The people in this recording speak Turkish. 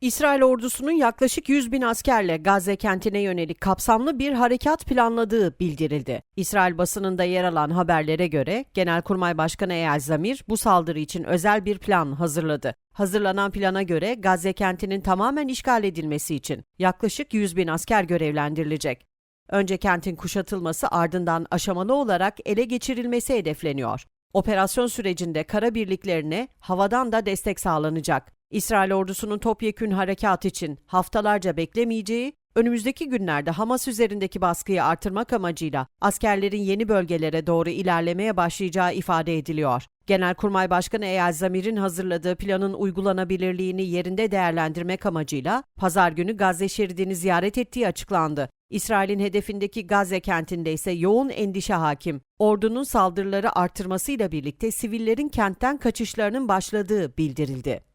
İsrail ordusunun yaklaşık 100 bin askerle Gazze kentine yönelik kapsamlı bir harekat planladığı bildirildi. İsrail basınında yer alan haberlere göre Genelkurmay Başkanı Eyal Zamir bu saldırı için özel bir plan hazırladı. Hazırlanan plana göre Gazze kentinin tamamen işgal edilmesi için yaklaşık 100 bin asker görevlendirilecek. Önce kentin kuşatılması ardından aşamalı olarak ele geçirilmesi hedefleniyor. Operasyon sürecinde kara birliklerine havadan da destek sağlanacak. İsrail ordusunun topyekün harekat için haftalarca beklemeyeceği, önümüzdeki günlerde Hamas üzerindeki baskıyı artırmak amacıyla askerlerin yeni bölgelere doğru ilerlemeye başlayacağı ifade ediliyor. Genelkurmay Başkanı Eyal Zamir'in hazırladığı planın uygulanabilirliğini yerinde değerlendirmek amacıyla pazar günü Gazze şeridini ziyaret ettiği açıklandı. İsrail'in hedefindeki Gazze kentinde ise yoğun endişe hakim. Ordunun saldırıları artırmasıyla birlikte sivillerin kentten kaçışlarının başladığı bildirildi.